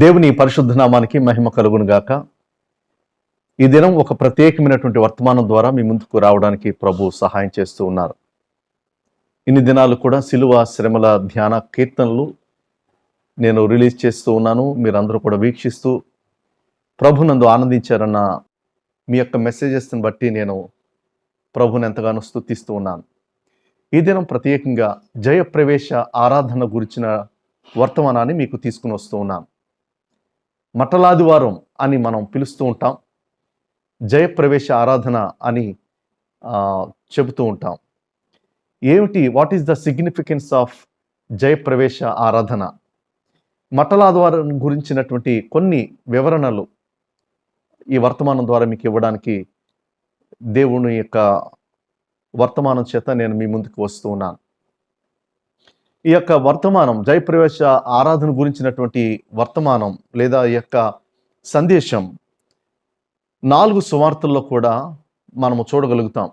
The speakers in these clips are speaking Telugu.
దేవుని పరిశుద్ధ నామానికి మహిమ కలుగును గాక. ఈ దినం ఒక ప్రత్యేకమైనటువంటి వర్తమానం ద్వారా మీ ముందుకు రావడానికి ప్రభు సహాయం చేస్తూ ఉన్నారు. ఇన్ని దినాలు కూడా సిలువ శ్రమల ధ్యాన కీర్తనలు నేను రిలీజ్ చేస్తూ ఉన్నాను. మీరందరూ కూడా వీక్షిస్తూ ప్రభునందు ఆనందించారన్న మీ యొక్క మెసేజెస్ని బట్టి నేను ప్రభుని ఎంతగానో స్థుతిస్తూ ఉన్నాను. ఈ దినం ప్రత్యేకంగా జయప్రవేశ ఆరాధన గురించిన వర్తమానాన్ని మీకు తీసుకుని వస్తూ ఉన్నాను. మఠలాదివారం అని మనం పిలుస్తూ ఉంటాం. జయప్రవేశ ఆరాధన అని చెబుతూ ఉంటాం. ఏమిటి? What is the significance of జయప్రవేశ ఆరాధన? మఠలాదివారం గురించినటువంటి కొన్ని వివరణలు ఈ వర్తమానం ద్వారా మీకు ఇవ్వడానికి దేవుని యొక్క వర్తమానం చేత నేను మీ ముందుకు వస్తూ ఉన్నాను. ఈ యొక్క వర్తమానం జయప్రవేశ ఆరాధన గురించినటువంటి వర్తమానం లేదా ఈ యొక్క సందేశం నాలుగు సువార్తల్లో కూడా మనము చూడగలుగుతాం.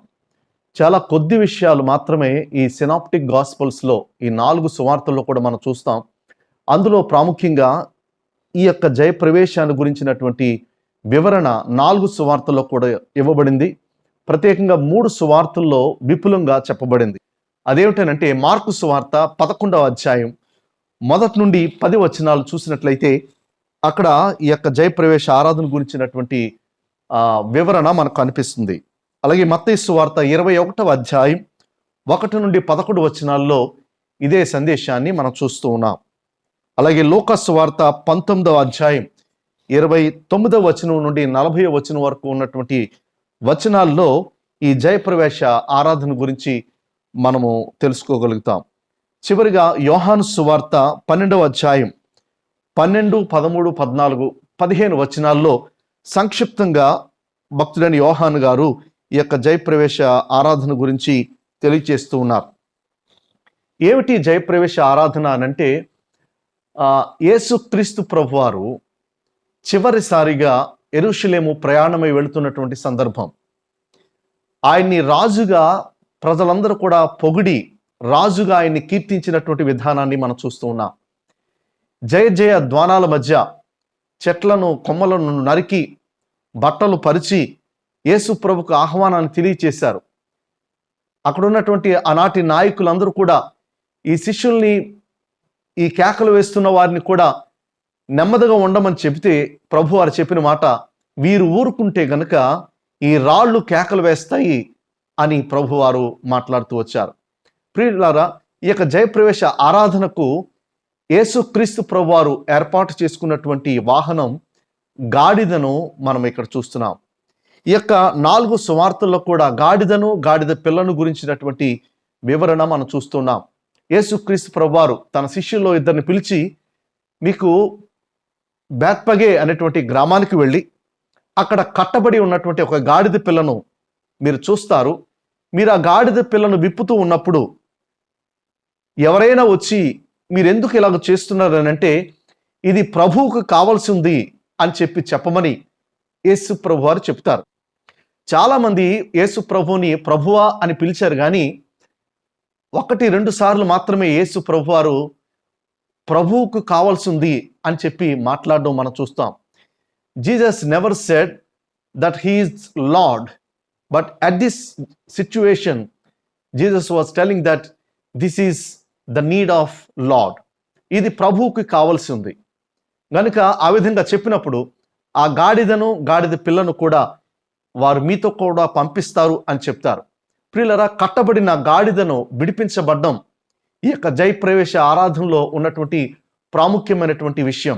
చాలా కొద్ది విషయాలు మాత్రమే ఈ సినాప్టిక్ గాస్పల్స్లో ఈ నాలుగు సువార్తల్లో కూడా మనం చూస్తాం. అందులో ప్రాముఖ్యంగా ఈ యొక్క జయప్రవేశాన్ని గురించినటువంటి వివరణ నాలుగు సువార్తల్లో కూడా ఇవ్వబడింది. ప్రత్యేకంగా మూడు సువార్తల్లో విపులంగా చెప్పబడింది. అదేమిటనంటే మార్కు సువార్త పదకొండవ అధ్యాయం మొదటి నుండి పది వచనాలు చూసినట్లయితే అక్కడ ఈ యొక్క జయప్రవేశ ఆరాధన గురించినటువంటి వివరణ మనకు అనిపిస్తుంది. అలాగే మత్తయి వార్త ఇరవై ఒకటవ అధ్యాయం ఒకటి నుండి పదకొండు వచనాల్లో ఇదే సందేశాన్ని మనం చూస్తూ ఉన్నాం. అలాగే లోకస్ వార్త పంతొమ్మిదవ అధ్యాయం ఇరవై తొమ్మిదవ వచనం నుండి నలభై వచనం వరకు ఉన్నటువంటి వచనాల్లో ఈ జయప్రవేశ ఆరాధన గురించి మనము తెలుసుకోగలుగుతాం. చివరిగా యోహాను సువార్త పన్నెండవ అధ్యాయం పన్నెండు పదమూడు పద్నాలుగు పదిహేను వచనాల్లో సంక్షిప్తంగా భక్తుడైన యోహాను గారు ఈ యొక్క జయప్రవేశ ఆరాధన గురించి తెలియచేస్తూ ఉన్నారు. ఏమిటి జయప్రవేశ ఆరాధన అనంటే ఆ, యేసుక్రీస్తు ప్రభువారు చివరిసారిగా ఎరుషులేము ప్రయాణమై వెళుతున్నటువంటి సందర్భం. ఆయన్ని రాజుగా ప్రజలందరూ కూడా పొగిడి రాజుగా ఆయన్ని కీర్తించినటువంటి విధానాన్ని మనం చూస్తూ ఉన్నాం. జయ జయ ద్వానాల మధ్య చెట్లను కొమ్మలను నరికి బట్టలు పరిచి యేసు ప్రభుకు ఆహ్వానాన్ని తెలియచేశారు. అక్కడ ఉన్నటువంటి ఆనాటి నాయకులందరూ కూడా ఈ శిష్యుల్ని ఈ కేకలు వేస్తున్న వారిని కూడా నెమ్మదిగా ఉండమని చెబితే ప్రభు వారు చెప్పిన మాట వీరు ఊరుకుంటే గనుక ఈ రాళ్ళు కేకలు వేస్తాయి అని ప్రభువారు మాట్లాడుతూ వచ్చారు. ప్రియులారా ఈ యొక్క జయప్రవేశ ఆరాధనకు యేసుక్రీస్తు ప్రభువారు ఏర్పాటు చేసుకున్నటువంటి వాహనం గాడిదను మనం ఇక్కడ చూస్తున్నాం. ఈ యొక్క నాలుగు సువార్తల్లో కూడా గాడిదను గాడిద పిల్లను గురించినటువంటి వివరణ మనం చూస్తున్నాం. యేసుక్రీస్తు ప్రభువారు తన శిష్యుల్లో ఇద్దరిని పిలిచి మీకు బ్యాత్పగే అనేటువంటి గ్రామానికి వెళ్ళి అక్కడ కట్టబడి ఉన్నటువంటి ఒక గాడిద పిల్లను మీరు చూస్తారు మీరు ఆ గాడిద పిల్లను విప్పుతూ ఉన్నప్పుడు ఎవరైనా వచ్చి మీరు ఎందుకు ఇలాగ చేస్తున్నారు అని అంటే ఇది ప్రభువుకు కావాల్సి ఉంది అని చెప్పి చెప్పమని యేసు ప్రభు వారు చెప్తారు. చాలామంది యేసు ప్రభుని ప్రభువా అని పిలిచారు కానీ ఒకటి రెండు సార్లు మాత్రమే యేసు ప్రభు వారు ప్రభువుకు కావాల్సి ఉంది అని చెప్పి మాట్లాడడం మనం చూస్తాం. Jesus never said that he is Lord. But at this situation Jesus was telling that this is the need of Lord ఇది ప్రభువుకి కావాల్సి ఉంది. కనుక ఆ విధంగా చెప్పినప్పుడు ఆ గాడిదను గాడిద పిల్లను కూడా వారు మీతో కూడా పంపిస్తారు అని చెప్తారు. ప్రియులరా కట్టబడిన గాడిదను విడిపించబడ్డం ఈ యొక్క జయప్రవేశ ఆరాధనలో ఉన్నటువంటి ప్రాముఖ్యమైనటువంటి విషయం.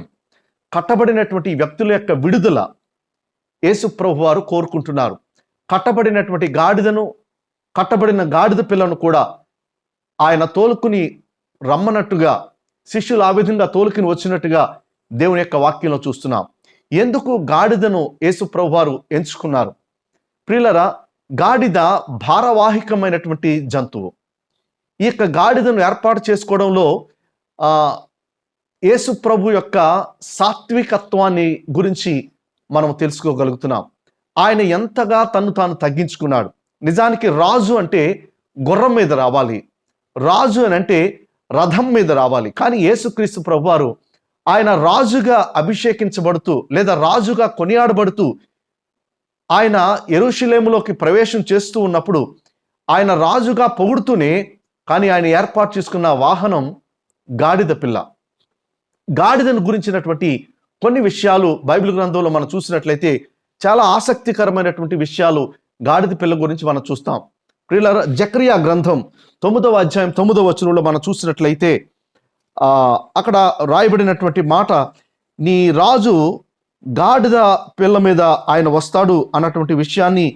కట్టబడినటువంటి వ్యక్తుల యొక్క విడుదల యేసు ప్రభు వారు కోరుకుంటున్నారు. కట్టబడినటువంటి గాడిదను కట్టబడిన గాడిద పిల్లను కూడా ఆయన తోలుకుని రమ్మన్నట్టుగా శిష్యులు ఆ విధంగా తోలుకుని వచ్చినట్టుగా దేవుని యొక్క వాక్యంలో చూస్తున్నాం. ఎందుకు గాడిదను యేసు ప్రభు వారు ఎంచుకున్నారు? ప్రియులరా గాడిద భారవాహికమైనటువంటి జంతువు. ఈ యొక్క గాడిదను ఏర్పాటు చేసుకోవడంలో యేసు ప్రభు యొక్క సాత్వికత్వాన్ని గురించి మనం తెలుసుకోగలుగుతున్నాం. ఆయన ఎంతగా తను తాను తగ్గించుకున్నాడు. నిజానికి రాజు అంటే గుర్రం మీద రావాలి. రాజు అని అంటే రథం మీద రావాలి. కానీ యేసుక్రీస్తు ప్రభువారు ఆయన రాజుగా అభిషేకించబడుతూ లేదా రాజుగా కొనియాడబడుతూ ఆయన ఎరుషులేములోకి ప్రవేశం చేస్తూ ఉన్నప్పుడు ఆయన రాజుగా పొగుడుతూనే కానీ ఆయన ఏర్పాటు చేసుకున్న వాహనం గాడిద పిల్ల. గాడిదను గురించినటువంటి కొన్ని విషయాలు బైబిల్ గ్రంథంలో మనం చూసినట్లయితే చాలా ఆసక్తికరమైనటువంటి విషయాలు గాడిద పిల్ల గురించి మనం చూస్తాం. ప్రియుల జక్రియా గ్రంథం తొమ్మిదవ అధ్యాయం తొమ్మిదవ వచనంలో మనం చూసినట్లయితే అక్కడ రాయబడినటువంటి మాట నీ రాజు గాడిద పిల్ల మీద ఆయన వస్తాడు అన్నటువంటి విషయాన్ని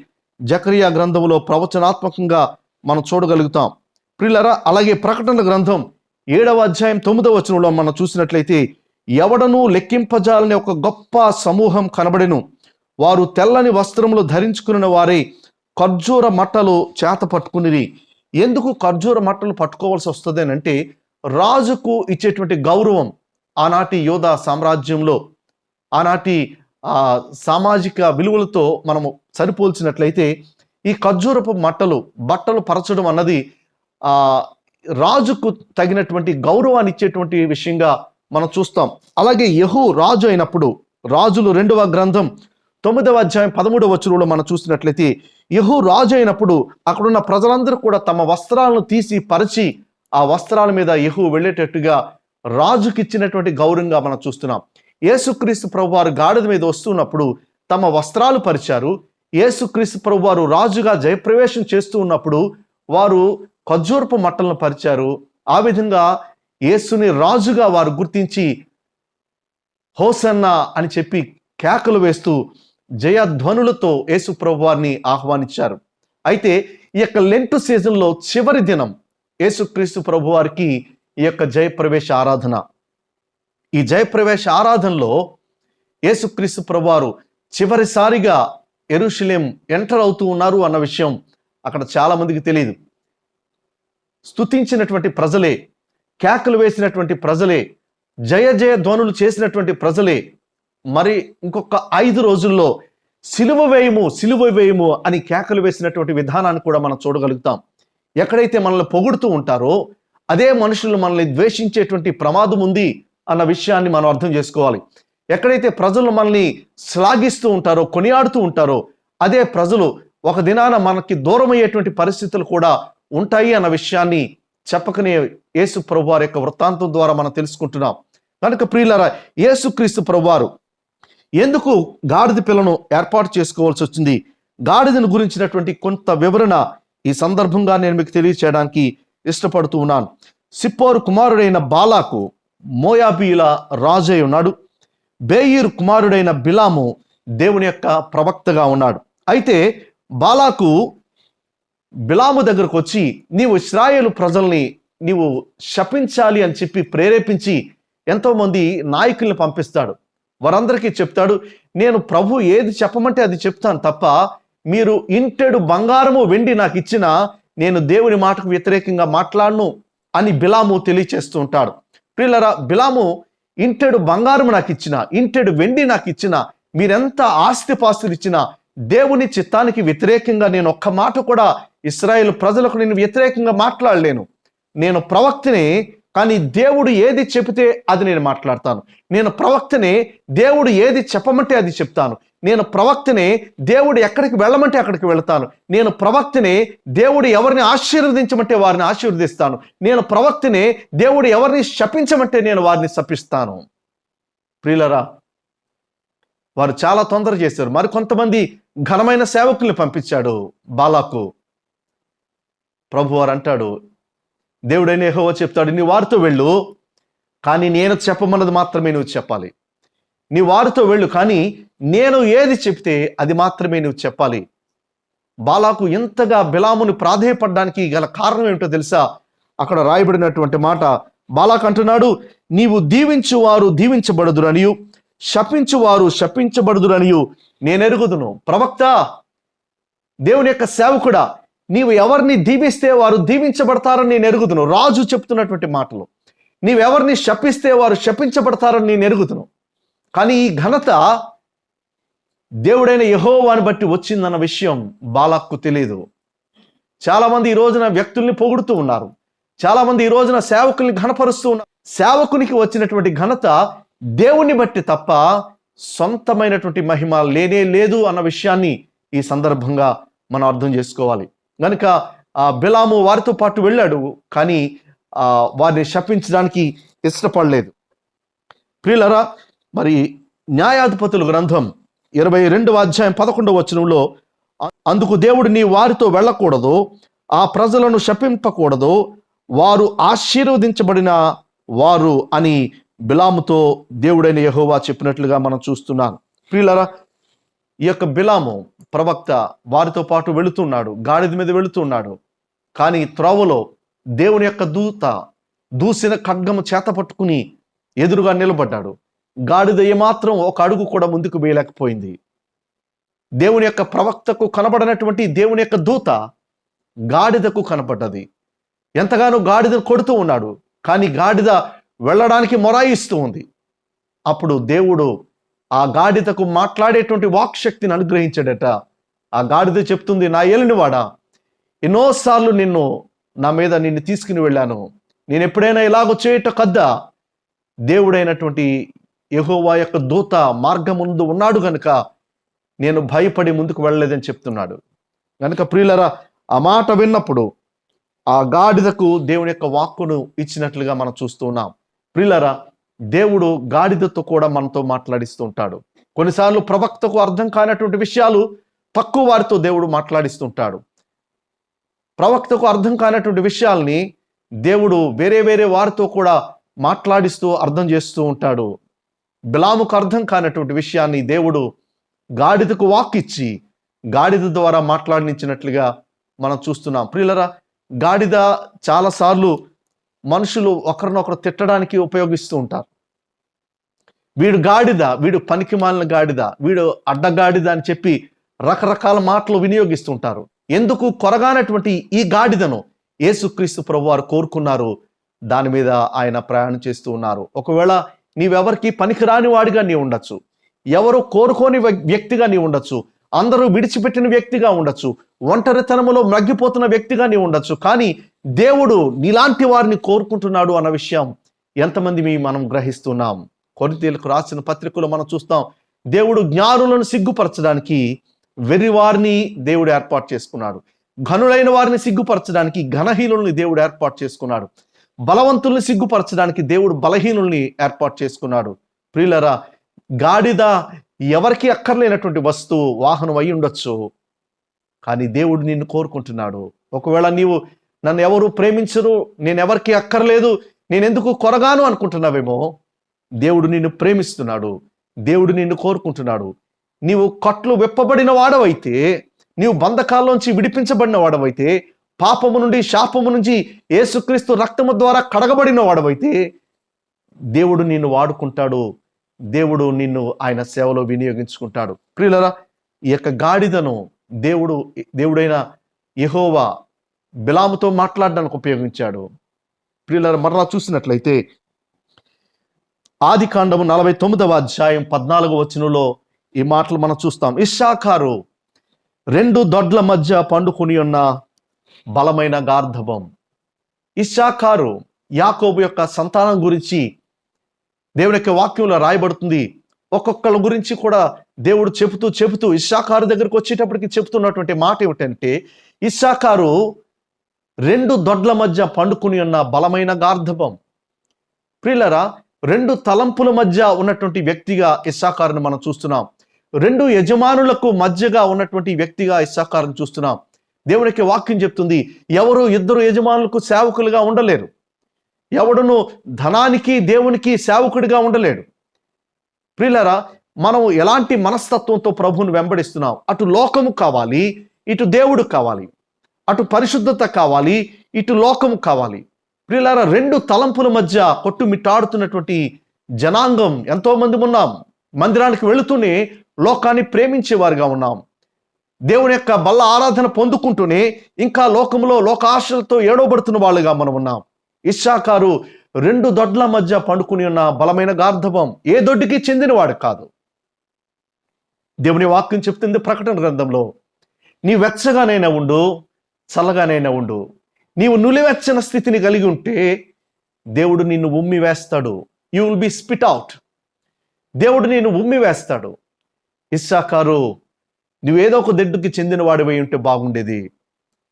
జకరియా గ్రంథంలో ప్రవచనాత్మకంగా మనం చూడగలుగుతాం. ప్రిల్లరా అలాగే ప్రకటన గ్రంథం ఏడవ అధ్యాయం తొమ్మిదవ వచనంలో మనం చూసినట్లయితే ఎవడనూ లెక్కింపజాలని ఒక గొప్ప సమూహం కనబడెను. వారు తెల్లని వస్త్రములు ధరించుకున్న వారే ఖర్జూర మట్టలు చేత పట్టుకుని ఎందుకు ఖర్జూర మట్టలు పట్టుకోవాల్సి వస్తుంది అని అంటే రాజుకు ఇచ్చేటువంటి గౌరవం ఆనాటి యోధ సామ్రాజ్యంలో ఆనాటి సామాజిక విలువలతో మనము సరిపోల్చినట్లయితే ఈ ఖర్జూరపు మట్టలు బట్టలు పరచడం అన్నది ఆ రాజుకు తగినటువంటి గౌరవాన్ని ఇచ్చేటువంటి విషయంగా మనం చూస్తాం. అలాగే యహు రాజు అయినప్పుడు రాజులు రెండవ గ్రంథం తొమ్మిదవ అధ్యాయం పదమూడవ వచనంలో మనం చూసినట్లయితే యహు రాజు అయినప్పుడు అక్కడున్న ప్రజలందరూ కూడా తమ వస్త్రాలను తీసి పరిచి ఆ వస్త్రాల మీద యహు వెళ్ళేటట్టుగా రాజుకి ఇచ్చినటువంటి గౌరవంగా మనం చూస్తున్నాం. యేసుక్రీస్తు ప్రభు వారు గాడిద మీద వస్తున్నప్పుడు తమ వస్త్రాలు పరిచారు. యేసుక్రీస్తు ప్రభు వారు రాజుగా జయప్రవేశం చేస్తూ ఉన్నప్పుడు వారు ఖర్జూరపు మట్టలను పరిచారు. ఆ విధంగా యేసుని రాజుగా వారు గుర్తించి హోసన్న అని చెప్పి కేకలు వేస్తూ జయధ్వనులతో యేసు ప్రభువారిని ఆహ్వానించారు. అయితే ఈ యొక్క లెంటు సీజన్లో చివరి దినం యేసుక్రీస్తు ప్రభువారికి ఈ యొక్క జయప్రవేశ ఆరాధన. ఈ జయప్రవేశ ఆరాధనలో యేసుక్రీస్తు ప్రభువారు చివరిసారిగా ఎరుషులేం ఎంటర్ అవుతూ ఉన్నారు అన్న విషయం అక్కడ చాలామందికి తెలియదు స్తుతించినటువంటి ప్రజలే కేకలు వేసినటువంటి ప్రజలే జయ జయ ధ్వనులు చేసినటువంటి ప్రజలే మరి ఇంకొక ఐదు రోజుల్లో సిలువ వేయము సిలువ వేయము అని కేకలు వేసినటువంటి విధానాన్ని కూడా మనం చూడగలుగుతాం. ఎక్కడైతే మనల్ని పొగుడుతూ ఉంటారో అదే మనుషులు మనల్ని ద్వేషించేటువంటి ప్రమాదం ఉంది అన్న విషయాన్ని మనం అర్థం చేసుకోవాలి. ఎక్కడైతే ప్రజలు మనల్ని శ్లాఘిస్తూ ఉంటారో కొనియాడుతూ ఉంటారో అదే ప్రజలు ఒక దినాన మనకి దూరమయ్యేటువంటి పరిస్థితులు కూడా ఉంటాయి అన్న విషయాన్ని చెప్పకనే యేసు ప్రభువారి యొక్క వృత్తాంతం ద్వారా మనం తెలుసుకుంటున్నాం. కనుక ప్రియులరా యేసుక్రీస్తు ప్రభువారు ఎందుకు గాడిద పిల్లను ఏర్పాటు చేసుకోవాల్సి వచ్చింది? గాడిదను గురించినటువంటి కొంత వివరణ ఈ సందర్భంగా నేను మీకు తెలియచేయడానికి ఇష్టపడుతూ ఉన్నాను. సిప్పోరు కుమారుడైన బాలాకు మోయాబీల రాజై ఉన్నాడు. బేయిర్ కుమారుడైన బిలాము దేవుని యొక్క ప్రవక్తగా ఉన్నాడు. అయితే బాలాకు బిలాము దగ్గరకు వచ్చి నీవు ఇస్రాయేలు ప్రజల్ని నీవు శపించాలి అని చెప్పి ప్రేరేపించి ఎంతోమంది నాయకుల్ని పంపిస్తాడు. వారందరికీ చెప్తాడు నేను ప్రభు ఏది చెప్పమంటే అది చెప్తాను తప్ప మీరు ఇంటెడు బంగారము వెండి నాకు ఇచ్చినా నేను దేవుని మాటకు వ్యతిరేకంగా మాట్లాడను అని బిలాము తెలియచేస్తూ ఉంటాడు. ప్రియులరా బిలాము ఇంటెడు బంగారం నాకు ఇచ్చిన ఇంటెడు వెండి నాకు ఇచ్చిన మీరెంత ఆస్తిపాస్తులు ఇచ్చినా దేవుని చిత్తానికి వ్యతిరేకంగా నేను ఒక్క మాట కూడా ఇస్రాయేల్ ప్రజలకు నేను వ్యతిరేకంగా మాట్లాడలేను. నేను ప్రవక్తని కానీ దేవుడు ఏది చెబితే అది నేను మాట్లాడతాను. నేను ప్రవక్తనే దేవుడు ఏది చెప్పమంటే అది చెప్తాను. నేను ప్రవక్తనే దేవుడు ఎక్కడికి వెళ్ళమంటే అక్కడికి వెళ్తాను. నేను ప్రవక్తనే దేవుడు ఎవరిని ఆశీర్వదించమంటే వారిని ఆశీర్వదిస్తాను. నేను ప్రవక్తనే దేవుడు ఎవరిని శపించమంటే నేను వారిని శపిస్తాను. ప్రియులరా వారు చాలా తొందర చేశారు. మరి కొంతమంది ఘనమైన సేవకుల్ని పంపించాడు బాలాకు. ప్రభు వారు అంటాడు దేవుడైన యెహోవా చెప్తాడు నీ వారితో వెళ్ళు కానీ నేను చెప్పమన్నది మాత్రమే నువ్వు చెప్పాలి. నీ వారితో వెళ్ళు కానీ నేను ఏది చెప్తే అది మాత్రమే నువ్వు చెప్పాలి. బాలాకు ఎంతగా బిలామును ప్రాధేయపడడానికి గల కారణం ఏమిటో తెలుసా? అక్కడ రాయబడినటువంటి మాట బాలాకు అంటున్నాడు నీవు దీవించువారు దీవించబడదురనియు శపించువారు శపించబడదురనియు నేను ఎరుగుదును ప్రవక్త దేవుని యొక్క సేవకుడా నీవు ఎవరిని దీవిస్తే వారు దీవించబడతారని నేను ఎరుగుదును. రాజు చెప్తున్నటువంటి మాటలు. నీవెవరిని శపిస్తే వారు శపించబడతారని నేను ఎరుగుదును. కానీ ఈ ఘనత దేవుడైన యహోవాని బట్టి వచ్చిందన్న విషయం బాలాక్కు తెలియదు చాలామంది ఈ రోజున వ్యక్తుల్ని పొగుడుతూ ఉన్నారు. చాలామంది ఈ రోజున సేవకుల్ని ఘనపరుస్తూ ఉన్నారు. సేవకునికి వచ్చినటువంటి ఘనత దేవుణ్ణి బట్టి తప్ప సొంతమైనటువంటి మహిమ లేనే లేదు అన్న విషయాన్ని ఈ సందర్భంగా మనం అర్థం చేసుకోవాలి. కనుక ఆ బిలాము వారితో పాటు వెళ్ళాడు కానీ వారిని శపించడానికి ఇష్టపడలేదు. ప్రియులరా మరి న్యాయాధిపతుల గ్రంథం ఇరవై రెండవ అధ్యాయం పదకొండవ వచనంలో అందుకు దేవుడు నీ వారితో వెళ్ళకూడదు ఆ ప్రజలను శపింపకూడదు వారు ఆశీర్వదించబడిన వారు అని బిలాముతో దేవుడైన యహోవా చెప్పినట్లుగా మనం చూస్తున్నాం. ప్రియులరా ఈ యొక్క బిలాము ప్రవక్త వారితో పాటు వెళుతున్నాడు గాడిద మీద వెళుతున్నాడు. కానీ త్రోవలో దేవుని యొక్క దూత దూసిన ఖడ్గము చేత పట్టుకుని ఎదురుగా నిలబడ్డాడు. గాడిద ఏమాత్రం ఒక అడుగు కూడా ముందుకు వేయలేకపోయింది. దేవుని యొక్క ప్రవక్తకు కనబడినటువంటి దేవుని యొక్క దూత గాడిదకు కనపడ్డది ఎంతగానో గాడిదను కొడుతూ ఉన్నాడు కానీ గాడిద వెళ్ళడానికి మొరాయిస్తూ ఉంది. అప్పుడు దేవుడు ఆ గాడిదకు మాట్లాడేటువంటి వాక్శక్తిని అనుగ్రహించాడట. ఆ గాడిద చెప్తుంది నా ఏలినవాడా ఎన్నోసార్లు నిన్ను నా మీద నిన్ను తీసుకుని వెళ్ళాను. నేను ఎప్పుడైనా ఇలాగ చేయట కద్దా? దేవుడైనటువంటి యెహోవా యొక్క దూత మార్గం ముందు ఉన్నాడు కనుక నేను భయపడి ముందుకు వెళ్ళలేదని చెప్తున్నాడు. కనుక ప్రియులరా ఆ మాట విన్నప్పుడు ఆ గాడిదకు దేవుని యొక్క వాక్కును ఇచ్చినట్లుగా మనం చూస్తున్నాం ప్రియులరా దేవుడు గాడిదతో కూడా మనతో మాట్లాడిస్తూ ఉంటాడు. కొన్నిసార్లు ప్రవక్తకు అర్థం కానటువంటి విషయాలు తక్కువ వారితో దేవుడు మాట్లాడిస్తుంటాడు ప్రవక్తకు అర్థం కానటువంటి విషయాల్ని దేవుడు వేరే వేరే వారితో కూడా మాట్లాడిస్తూ అర్థం చేస్తూ ఉంటాడు. బిలాముకు అర్థం కానటువంటి విషయాన్ని దేవుడు గాడిదకు వాక్ ఇచ్చి గాడిద ద్వారా మాట్లాడించినట్లుగా మనం చూస్తున్నాం. ప్రియులరా గాడిద చాలాసార్లు మనుషులు ఒకరినొకరు తిట్టడానికి ఉపయోగిస్తూ ఉంటారు. వీడు గాడిద వీడు పనికి మాలిన గాడిద వీడు అడ్డగాడిద అని చెప్పి రకరకాల మాటలు వినియోగిస్తుంటారు ఎందుకు? కొరగానటువంటి ఈ గాడిదను యేసుక్రీస్తు ప్రభు వారు కోరుకున్నారు. దాని మీద ఆయన ప్రయాణం చేస్తూ ఉన్నారు. ఒకవేళ నీవెవరికి పనికిరాని వాడిగా నీ ఉండొచ్చు. ఎవరు కోరుకోని వ్యక్తిగా నీ ఉండొచ్చు. అందరూ విడిచిపెట్టిన వ్యక్తిగా ఉండొచ్చు. ఒంటరితనములో మగ్గిపోతున్న వ్యక్తిగా నీ ఉండొచ్చు. కానీ దేవుడు నీలాంటి వారిని కోరుకుంటున్నాడు అన్న విషయం ఎంతమంది మీ మనం గ్రహిస్తున్నాం. కొరితీలకు రాసిన పత్రికలో మనం చూస్తాం దేవుడు జ్ఞానులను సిగ్గుపరచడానికి వెర్రివారిని దేవుడు ఏర్పాటు చేసుకున్నాడు. ఘనులైన వారిని సిగ్గుపరచడానికి ఘనహీనుల్ని దేవుడు ఏర్పాటు చేసుకున్నాడు. బలవంతుల్ని సిగ్గుపరచడానికి దేవుడు బలహీనుల్ని ఏర్పాటు చేసుకున్నాడు. ప్రియులరా గాడిద ఎవరికి అక్కర్లేనటువంటి వస్తువు వాహనం అయి ఉండొచ్చు కానీ దేవుడు నిన్ను కోరుకుంటున్నాడు. ఒకవేళ నీవు నన్ను ఎవరు ప్రేమించరు నేనెవరికి అక్కర్లేదు నేనెందుకు కొరగాను అనుకుంటున్నావేమో? దేవుడు నిన్ను ప్రేమిస్తున్నాడు దేవుడు నిన్ను కోరుకుంటున్నాడు. నీవు కట్లు విప్పబడిన వాడవైతే నీవు బంధకాల్లోంచి విడిపించబడిన వాడవైతే పాపము నుండి శాపము నుంచి ఏసుక్రీస్తు రక్తము ద్వారా కడగబడిన వాడవైతే దేవుడు నిన్ను వాడుకుంటాడు. దేవుడు నిన్ను ఆయన సేవలో వినియోగించుకుంటాడు. ప్రియులరా ఈ యొక్క గాడిదను దేవుడు దేవుడైన యహోవా బిలాముతో మాట్లాడడానికి ఉపయోగించాడు. ప్రియులర మరలా చూసినట్లయితే ఆది కాండము నలభై తొమ్మిదవ అధ్యాయం పద్నాలుగు వచనంలో ఈ మాటలు మనం చూస్తాం. ఇషాకారు రెండు దొడ్ల మధ్య పండుకొని ఉన్న బలమైన గార్ధవం. ఇషాకారు యాకోబు యొక్క సంతానం గురించి దేవుని యొక్క వాక్యంలో రాయబడుతుంది. ఒక్కొక్కళ్ళ గురించి కూడా దేవుడు చెబుతూ చెబుతూ ఇషాకారు దగ్గరకు వచ్చేటప్పటికి చెబుతున్నటువంటి మాట ఏమిటంటే ఇషాకారు రెండు దొడ్ల మధ్య పండుకుని ఉన్న బలమైన గార్ధపం. ప్రియులరా రెండు తలంపుల మధ్య ఉన్నటువంటి వ్యక్తిగా ఇస్సాకారును మనం చూస్తున్నాం. రెండు యజమానులకు మధ్యగా ఉన్నటువంటి వ్యక్తిగా ఇస్సాకారును చూస్తున్నాం. దేవునికి వాక్యం చెప్తుంది ఎవరు ఇద్దరు యజమానులకు సేవకులుగా ఉండలేరు. ఎవడును ధనానికి దేవునికి సేవకుడిగా ఉండలేడు. ప్రియులరా మనం ఎలాంటి మనస్తత్వంతో ప్రభువుని వెంబడిస్తున్నాం? అటు లోకము కావాలి ఇటు దేవుడు కావాలి. అటు పరిశుద్ధత కావాలి ఇటు లోకము కావాలి. ప్రియులారా రెండు తలంపుల మధ్య కొట్టుమిట్టాడుతున్నటువంటి జనాంగం ఎంతోమంది ఉన్నాం. మందిరానికి వెళుతూనే లోకాన్ని ప్రేమించేవారుగా ఉన్నాం. దేవుని యొక్క బల్ల ఆరాధన పొందుకుంటూనే ఇంకా లోకంలో లోక ఆశలతో ఏడవబడుతున్న వాళ్ళుగా మనం ఉన్నాం. ఇషాకారు రెండు దొడ్ల మధ్య పండుకుని ఉన్న బలమైన గార్ధవం ఏ దొడ్డికి చెందినవాడు కాదు. దేవుని వాక్యం చెప్తుంది ప్రకటన గ్రంథంలో నీ వెచ్చగానైనా ఉండు చల్లగానైనా ఉండు. నీవు నులివెచ్చని స్థితిని కలిగి ఉంటే దేవుడు నిన్ను ఉమ్మి వేస్తాడు. You will be spit out దేవుడు నిన్ను ఉమ్మి వేస్తాడు. ఇస్సాకారు నువ్వేదో ఒక దొడ్డుకి చెందిన వాడివై ఉంటే బాగుండేది.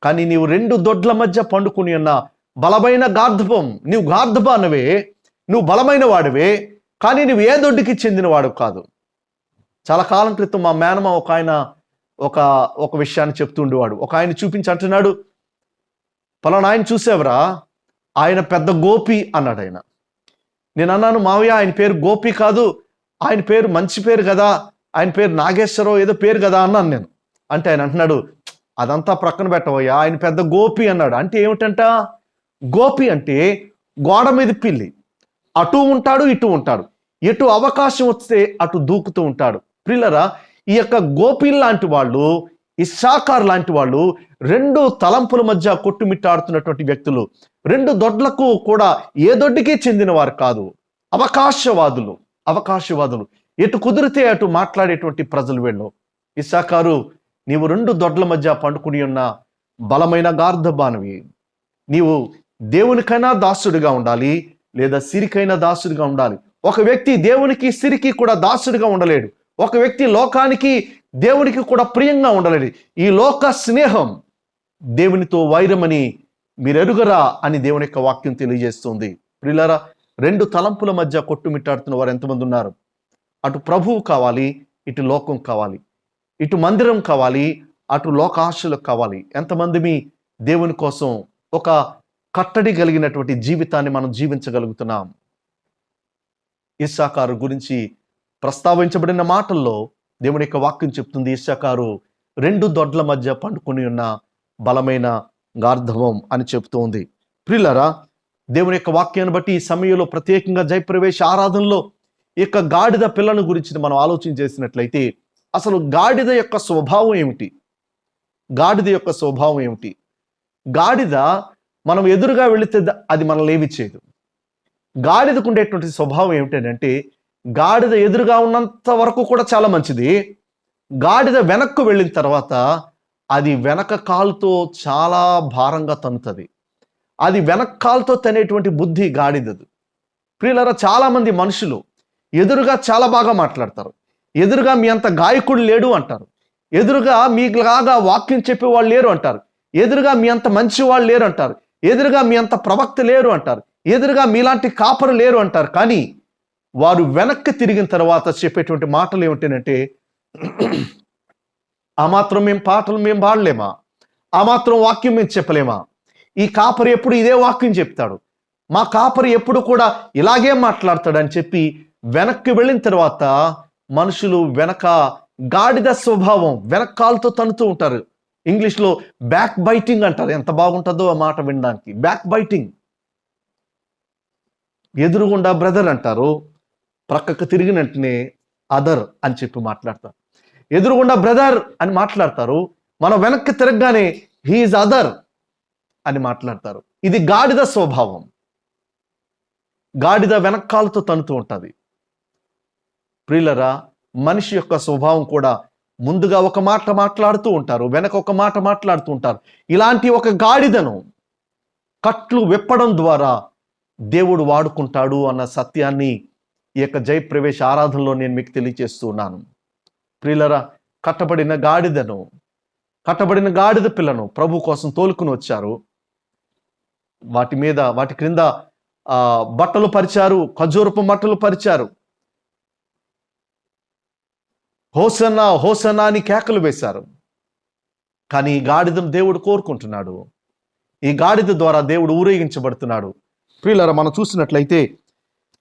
కానీ నీవు రెండు దొడ్ల మధ్య పండుకుని ఉన్న బలమైన గార్ధపం నీవు గార్ధపానవే నువ్వు బలమైన వాడివే కానీ నువ్వు ఏ దొడ్డుకి చెందిన వాడు కాదు. చాలా కాలం క్రితం మా మేనమ ఒక ఆయన ఒక ఒక విషయాన్ని చెప్తూ ఉండేవాడు ఒక ఆయన చూపించి అంటున్నాడు పలానా ఆయన చూసేవరా? ఆయన పెద్ద గోపి అన్నాడు ఆయన. నేను అన్నాను మావయ్య ఆయన పేరు గోపి కాదు ఆయన పేరు మంచి పేరు కదా ఆయన పేరు నాగేశ్వరరావు ఏదో పేరు కదా అన్నాను నేను. అంటే ఆయన అంటున్నాడు అదంతా ప్రక్కన పెట్టవయ్యా ఆయన పెద్ద గోపి అన్నాడు. అంటే ఏమిటంట? గోపి అంటే గోడ మీద పిల్లి. అటు ఉంటాడు ఇటు ఉంటాడు. ఎటు అవకాశం వస్తే అటు దూకుతూ ఉంటాడు. పిల్లరా ఈ యొక్క గోపి లాంటి వాళ్ళు ఇషాకార్ లాంటి వాళ్ళు రెండు తలంపుల మధ్య కొట్టుమిట్టాడుతున్నటువంటి వ్యక్తులు. రెండు దొడ్లకు కూడా ఏ దొడ్డికి చెందిన వారు కాదు. అవకాశవాదులు అవకాశవాదులు. ఎటు కుదిరితే అటు మాట్లాడేటువంటి ప్రజలు వీళ్ళు. ఇస్సాకారు నీవు రెండు దొడ్ల మధ్య పండుకుని ఉన్న బలమైన గార్ధబానవి నీవు దేవునికైనా దాసుడిగా ఉండాలి లేదా సిరికైనా దాసుడిగా ఉండాలి. ఒక వ్యక్తి దేవునికి సిరికి కూడా దాసుడిగా ఉండలేడు. ఒక వ్యక్తి లోకానికి దేవునికి కూడా ప్రియంగా ఉండలేడు. ఈ లోక స్నేహం దేవునితో వైరమని మీరెరుగరా అని దేవుని యొక్క వాక్యం తెలియజేస్తుంది. ప్రియులారా రెండు తలంపుల మధ్య కొట్టుమిట్టాడుతున్న వారు ఎంతమంది ఉన్నారు? అటు ప్రభువు కావాలి ఇటు లోకం కావాలి. ఇటు మందిరం కావాలి అటు లోకాశలు కావాలి. ఎంతమంది మీ దేవుని కోసం ఒక కట్టడి కలిగినటువంటి జీవితాన్ని మనం జీవించగలుగుతున్నాం? ఇస్సాకారు గురించి ప్రస్తావించబడిన మాటల్లో దేవుని యొక్క వాక్యం చెప్తుంది. ఇస్సాకారు రెండు దొడ్ల మధ్య పండుకొని ఉన్న బలమైన గార్ధవం అని చెబుతోంది ప్రిల్లరా దేవుని యొక్క వాక్యాన్ని బట్టి ఈ సమయంలో ప్రత్యేకంగా జయప్రవేశ ఆరాధనలో ఈ యొక్క గాడిద పిల్లను గురించి మనం ఆలోచన చేసినట్లయితే అసలు గాడిద యొక్క స్వభావం ఏమిటి? గాడిద యొక్క స్వభావం ఏమిటి? గాడిద మనం ఎదురుగా వెళితే అది మనల్ని ఏమి చేయదు. గాడిదకు ఉండేటువంటి స్వభావం ఏమిటంటే గాడిద ఎదురుగా ఉన్నంత వరకు కూడా చాలా మంచిది. గాడిద వెనక్కు వెళ్ళిన తర్వాత అది వెనక కాలుతో చాలా భారంగా తనుతుంది అది వెనక కాలుతో తనేటువంటి బుద్ధి గాడిదదు. ప్రియులరా చాలామంది మనుషులు ఎదురుగా చాలా బాగా మాట్లాడతారు. ఎదురుగా మీ అంత గాయకుడు లేడు అంటారు. ఎదురుగా మీలాగా వాక్యం చెప్పేవాళ్ళు లేరు అంటారు. ఎదురుగా మీ అంత మంచి వాళ్ళు లేరు అంటారు. ఎదురుగా మీ అంత ప్రవక్త లేరు అంటారు. ఎదురుగా మీలాంటి కాపరు లేరు అంటారు. కానీ వారు వెనక్కి తిరిగిన తర్వాత చెప్పేటువంటి మాటలు ఏమిటంటే ఆ మాత్రం మేము పాటలు మేము పాడలేమా? ఆ మాత్రం వాక్యం మేము చెప్పలేమా? ఈ కాపరి ఎప్పుడు ఇదే వాక్యం చెప్తాడు. మా కాపరి ఎప్పుడు కూడా ఇలాగే మాట్లాడతాడని చెప్పి వెనక్కి వెళ్ళిన తర్వాత మనుషులు వెనక గాడిద స్వభావం వెనకాలతో తనుతూ ఉంటారు. ఇంగ్లీష్లో బ్యాక్ బైటింగ్ అంటారు. ఎంత బాగుంటుందో ఆ మాట వినడానికి. బ్యాక్ బైటింగ్ ఎదురుగుండా బ్రదర్ అంటారు. ప్రక్కకు తిరిగినట్టునే అదర్ అని చెప్పి మాట్లాడతారు. ఎదురుగుండా బ్రదర్ అని మాట్లాడతారు. మనం వెనక్కి తిరగగానే హీఈస్ అదర్ అని మాట్లాడతారు. ఇది గాడిద స్వభావం. గాడిద వెనకాలతో తనుతూ ఉంటుంది. ప్రియులరా మనిషి యొక్క స్వభావం కూడా ముందుగా ఒక మాట మాట్లాడుతూ ఉంటారు. వెనక ఒక మాట మాట్లాడుతూ ఉంటారు. ఇలాంటి ఒక గాడిదను కట్లు విప్పడం ద్వారా దేవుడు వాడుకుంటాడు అన్న సత్యాన్ని ఈ యొక్క జయప్రవేశ ఆరాధనలో నేను మీకు తెలియజేస్తున్నాను. ప్రియులరా కట్టబడిన గాడిదను కట్టబడిన గాడిద పిల్లను ప్రభు కోసం తోలుకుని వచ్చారు. వాటి మీద వాటి క్రింద బట్టలు పరిచారు ఖజూరపు బట్టలు పరిచారు. హోసన్న హోసన్న అని కేకలు వేశారు. కానీ ఈ గాడిదను దేవుడు కోరుకుంటున్నాడు. ఈ గాడిద ద్వారా దేవుడు ఊరేగించబడుతున్నాడు. ప్రియులరా మనం చూసినట్లయితే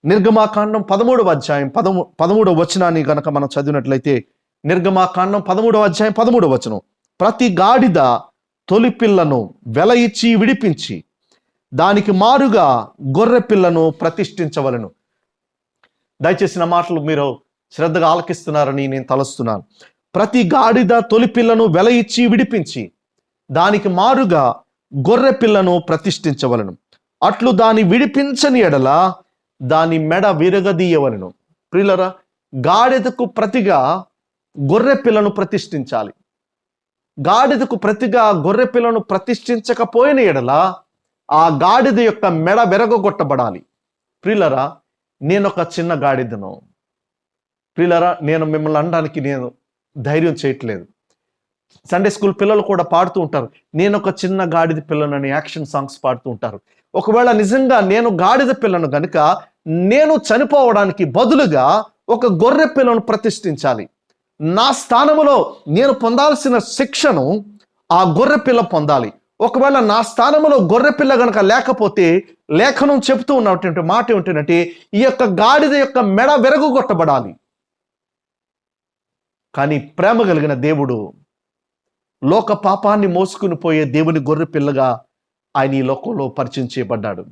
నిర్గమాకాండం పదమూడవ అధ్యాయం పదమూ పదమూడవ వచనాన్ని గనక మనం చదివినట్లయితే నిర్గమాకాండం పదమూడవ అధ్యాయం పదమూడవ వచనం. ప్రతి గాడిద తొలి పిల్లను వెల ఇచ్చి విడిపించి దానికి మారుగా గొర్రె పిల్లను ప్రతిష్ఠించవలను. దయచేసి నా మాటలు మీరు శ్రద్ధగా ఆలకిస్తున్నారని నేను తలస్తున్నాను. ప్రతి గాడిద తొలి పిల్లను వెల ఇచ్చి విడిపించి దానికి మారుగా గొర్రె పిల్లను ప్రతిష్ఠించవలను. అట్లు దాని విడిపించని ఎడల దాని మెడ విరగదీయవలను. ప్రియులరా గాడిదకు ప్రతిగా గొర్రె పిల్లను ప్రతిష్ఠించాలి. గాడిదకు ప్రతిగా గొర్రె పిల్లను ప్రతిష్ఠించకపోయిన ఎడల ఆ గాడిద యొక్క మెడ విరగొట్టబడాలి ప్రియులరా నేను ఒక చిన్న గాడిదను. ప్రియులరా నేను మిమ్మల్ని అనడానికి నేను ధైర్యం చేయట్లేదు. సండే స్కూల్ పిల్లలు కూడా పాడుతూ ఉంటారు. నేను ఒక చిన్న గాడిద పిల్లనని యాక్షన్ సాంగ్స్ పాడుతూ ఉంటారు. ఒకవేళ నిజంగా నేను గాడిద పిల్లను కనుక నేను చనిపోవడానికి బదులుగా ఒక గొర్రె పిల్లను ప్రతిష్ఠించాలి. నా స్థానములో నేను పొందాల్సిన శిక్షను ఆ గొర్రె పిల్ల పొందాలి. ఒకవేళ నా స్థానంలో గొర్రె పిల్ల గనక లేకపోతే లేఖనం చెబుతూ ఉన్నటువంటి మాట ఏమిటంటే ఈ యొక్క గాడిద యొక్క మెడ విరగొట్టబడాలి. కానీ ప్రేమ కలిగిన దేవుడు లోక పాపాన్ని మోసుకుని పోయే దేవుని గొర్రె పిల్లగా ఆయన ఈ లోకంలో పరిచయం చేయబడ్డాడు.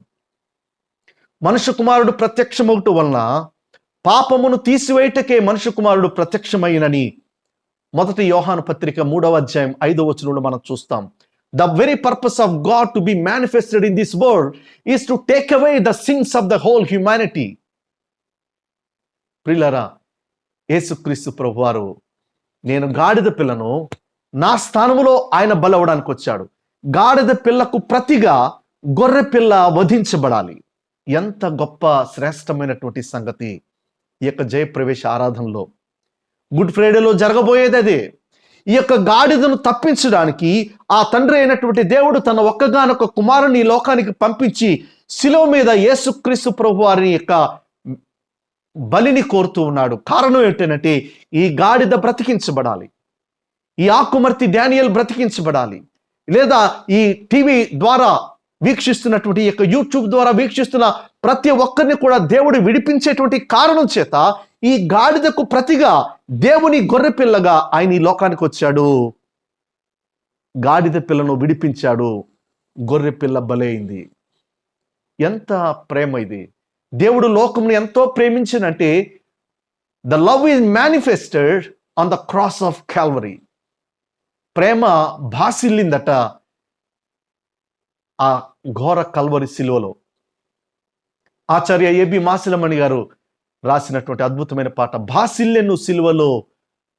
మనుష్య కుమారుడు ప్రత్యక్షమవుట వలన పాపమును తీసివేయటకే మనుష్య కుమారుడు ప్రత్యక్షమైనని మొదటి యోహాను పత్రిక మూడవ అధ్యాయం ఐదవ వచనంలో మనం చూస్తాం. The very purpose of God to be manifested in this world is to take away the sins of the whole humanity ప్రిలరా యేసుక్రీస్తు ప్రభువారు నేను గాడిద పిల్లను నా స్థానములో ఆయన బలవడానికి వచ్చాడు. గాడిద పిల్లకు ప్రతిగా గొర్రె పిల్ల వధించబడాలి. ఎంత గొప్ప శ్రేష్టమైనటువంటి సంగతి ఈ యొక్క జయప్రవేశ ఆరాధనలో. గుడ్ ఫ్రైడేలో జరగబోయేది అదే. ఈ యొక్క గాడిదను తప్పించడానికి ఆ తండ్రి అయినటువంటి దేవుడు తన ఒక్కగానొక్క కుమారుని ఈ లోకానికి పంపించి శిలో మీద యేసుక్రీస్తు ప్రభు వారి యొక్క బలిని కోరుతూ ఉన్నాడు. కారణం ఏంటంటే ఈ గాడిద బ్రతికించబడాలి. ఈ ఆకుమర్తి డానియల్ బ్రతికించబడాలి. లేదా ఈ టీవీ ద్వారా వీక్షిస్తున్నటువంటి యొక్క యూట్యూబ్ ద్వారా వీక్షిస్తున్న ప్రతి ఒక్కరిని కూడా దేవుడు విడిపించేటువంటి కారణం చేత ఈ గాడిదకు ప్రతిగా దేవుని గొర్రె పిల్లగా ఆయన ఈ లోకానికి వచ్చాడు. గాడిద పిల్లను విడిపించాడు. గొర్రె పిల్ల బలైంది ఎంత ప్రేమ ఇది. దేవుడు లోకంను ఎంతో ప్రేమించినంటే the love is manifested on the cross of Calvary ప్రేమ భాసిల్లిందట ఆ ఘోర కల్వరి శిలువలో ఆచార్య ఏబి మాసిలమణి గారు రాసినటువంటి అద్భుతమైన పాట భాసిల్లెను సిలువలో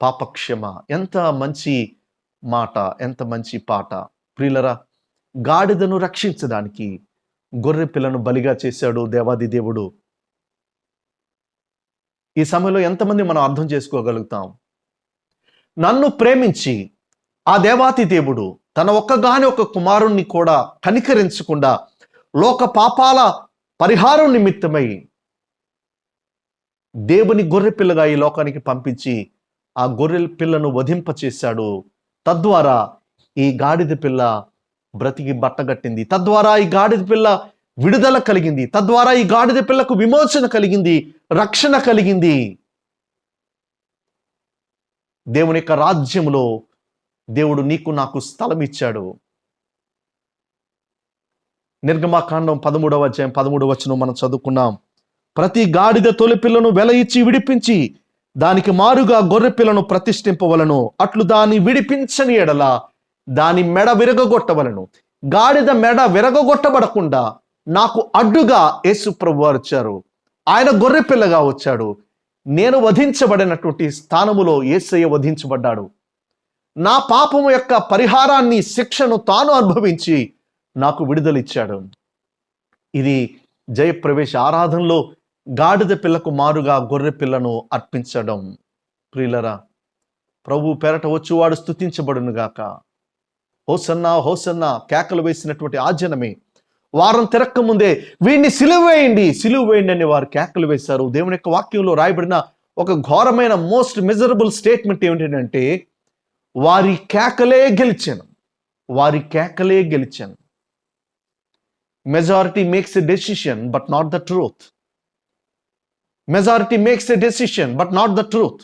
పాపక్షమ ఎంత మంచి మాట ఎంత మంచి పాట. ప్రియులరా గాడిదను రక్షించడానికి గొర్రె పిల్లను బలిగా చేశాడు దేవాది దేవుడు. ఈ సమయంలో ఎంతమంది మనం అర్థం చేసుకోగలుగుతాం? నన్ను ప్రేమించి ఆ దేవాతి దేవుడు తన ఒక్కగాని ఒక కుమారుణ్ణి కూడా కనికరించకుండా లోక పాపాల పరిహారం నిమిత్తమై దేవుని గొర్రె పిల్లగా ఈ లోకానికి పంపించి ఆ గొర్రె పిల్లను వధింపచేశాడు తద్వారా ఈ గాడిద పిల్ల బ్రతికి బట్టగట్టింది తద్వారా ఈ గాడిద పిల్ల విడుదల కలిగింది. తద్వారా ఈ గాడిద పిల్లకు విమోచన కలిగింది. రక్షణ కలిగింది. దేవుని యొక్క రాజ్యంలో దేవుడు నీకు నాకు స్థలం ఇచ్చాడు. నిర్గమాకాండం పదమూడవ అధ్యాయం పదమూడవ వచనం మనం చదువుకున్నాం. ప్రతి గాడిద తొలి పిల్లను వెల ఇచ్చి విడిపించి దానికి మారుగా గొర్రె పిల్లను ప్రతిష్ఠింపవలను. అట్లు దాన్ని విడిపించని ఎడల దాని మెడ విరగొట్టవలను గాడిద మెడ విరగగొట్టబడకుండా నాకు అడ్డుగా యేసుప్రభు వారు వచ్చారు. ఆయన గొర్రె పిల్లగా వచ్చాడు. నేను వధించబడినటువంటి స్థానములో ఏసయ్య వధించబడ్డాడు. నా పాపము యొక్క పరిహారాన్ని శిక్షను తాను అనుభవించి నాకు విడుదలిచ్చాడు. ఇది జయప్రవేశ ఆరాధనలో గాడిద పిల్లకు మారుగా గొర్రె పిల్లను అర్పించడం. ప్రియులరా ప్రభు పెరట వచ్చువాడు స్థుతించబడునుగాక హోసన్నా హోసన్నా కేకలు వేసినటువంటి ఆజనమే వారం తిరక్క ముందే వీడిని సిలువ వేయండి సిలువ వేయండి అని వారు కేకలు వేశారు. దేవుని యొక్క వాక్యంలో రాయబడిన ఒక ఘోరమైన మోస్ట్ మెజరబుల్ స్టేట్మెంట్ ఏమిటంటే వారి కేకలే గెలిచాను. వారి కేకలే గెలిచాను. Majority makes a decision but not the truth majority makes a decision but not the truth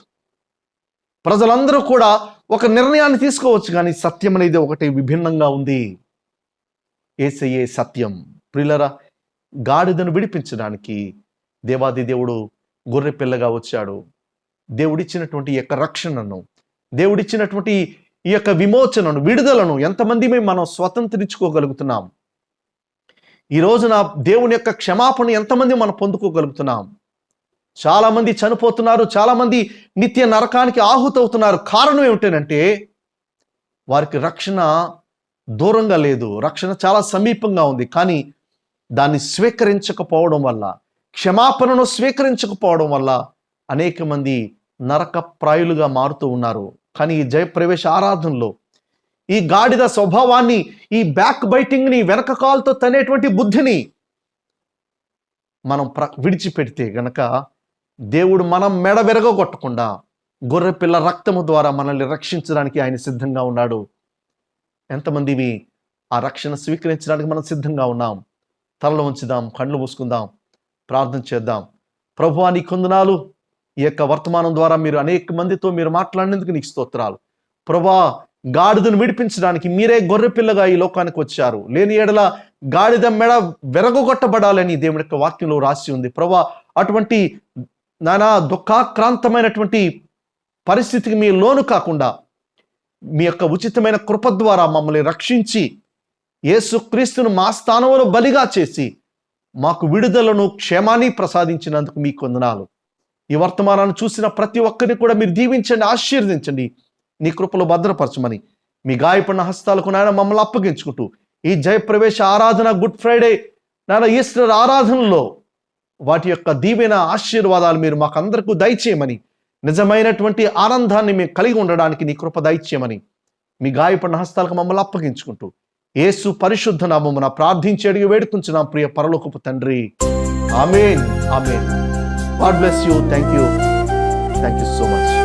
ప్రజలందరూ కూడా ఒక నిర్ణయాన్ని తీసుకోవచ్చు కానీ సత్యం అనేది ఒకటి విభిన్నంగా ఉంది. ఏసయ్యే సత్యం. ప్రిలరా గాడిదను విడిపించడానికి దేవాది దేవుడు గొర్రె పిల్లగా వచ్చాడు. దేవుడిచ్చినటువంటి యొక్క రక్షణను దేవుడిచ్చినటువంటి ఈ యొక్క విమోచనను విడుదలను ఎంతమంది మనం స్వతంత్రించుకోగలుగుతున్నాం? ఈ రోజున దేవుని యొక్క క్షమాపణ ఎంతమంది మనం పొందుకోగలుగుతున్నాం? చాలామంది చనిపోతున్నారు చాలామంది నిత్య నరకానికి ఆహుతవుతున్నారు. కారణం ఏమిటంటే వారికి రక్షణ దూరంగా లేదు. రక్షణ చాలా సమీపంగా ఉంది. కానీ దాన్ని స్వీకరించకపోవడం వల్ల క్షమాపణను స్వీకరించకపోవడం వల్ల అనేక మంది నరక ప్రాయులుగా మారుతూ ఉన్నారు. కానీ ఈ జయప్రవేశ ఆరాధనలో ఈ గాడిద స్వభావాన్ని ఈ బ్యాక్ బైటింగ్ని వెనక కాల్తో తనేటువంటి బుద్ధిని మనం ప్ర విడిచిపెడితే గనక దేవుడు మనం మెడ విరగొట్టకుండా గొర్రెపిల్ల రక్తము ద్వారా మనల్ని రక్షించడానికి ఆయన సిద్ధంగా ఉన్నాడు. ఎంతమందివి ఆ రక్షణ స్వీకరించడానికి మనం సిద్ధంగా ఉన్నాం? తలలో ఉంచుదాం కళ్ళు మూసుకుందాం ప్రార్థన చేద్దాం. ప్రభు నీ కొందనాలు ఈ యొక్క వర్తమానం ద్వారా మీరు అనేక మందితో మీరు మాట్లాడినందుకు నీకు స్తోత్రాలు. ప్రభా గాడిదను విడిపించడానికి మీరే గొర్రెపిల్లగా ఈ లోకానికి వచ్చారు. లేని ఎడల గాడిద మెడ వెరగొట్టబడాలని దేవుని యొక్క వాక్యంలో రాసి ఉంది. ప్రభా అటువంటి నానా దుఃఖాక్రాంతమైనటువంటి పరిస్థితికి మీ లోను కాకుండా మీ యొక్క ఉచితమైన కృప ద్వారా మమ్మల్ని రక్షించి యేసుక్రీస్తును మా స్థానంలో బలిగా చేసి మాకు విడుదలను క్షేమాన్ని ప్రసాదించినందుకు మీ వందనాలు. ఈ వర్తమానాన్ని చూసిన ప్రతి ఒక్కరిని కూడా మీరు దీవించండి ఆశీర్వదించండి. నీ కృపలో భద్రపరచమని మీ గాయపడిన హస్తాలకు నాయన మమ్మల్ని అప్పగించుకుంటూ ఈ జయప్రవేశ ఆరాధన గుడ్ ఫ్రైడే నాయన ఈస్టర్ ఆరాధనలో వాటి యొక్క దీవెన ఆశీర్వాదాలు మీరు మాకందరికీ దయచేయమని నిజమైనటువంటి ఆనందాన్ని మేము కలిగి ఉండడానికి నీ కృప దయచేయమని మీ గాయపడిన హస్తాలకు మమ్మల్ని అప్పగించుకుంటూ ఏసు పరిశుద్ధ నామమున ప్రార్థించి అడిగి వేడుకుంటున్నాం ప్రియ పరలోకపు తండ్రి. Amen. Amen. God bless you. Thank you. Thank you so much.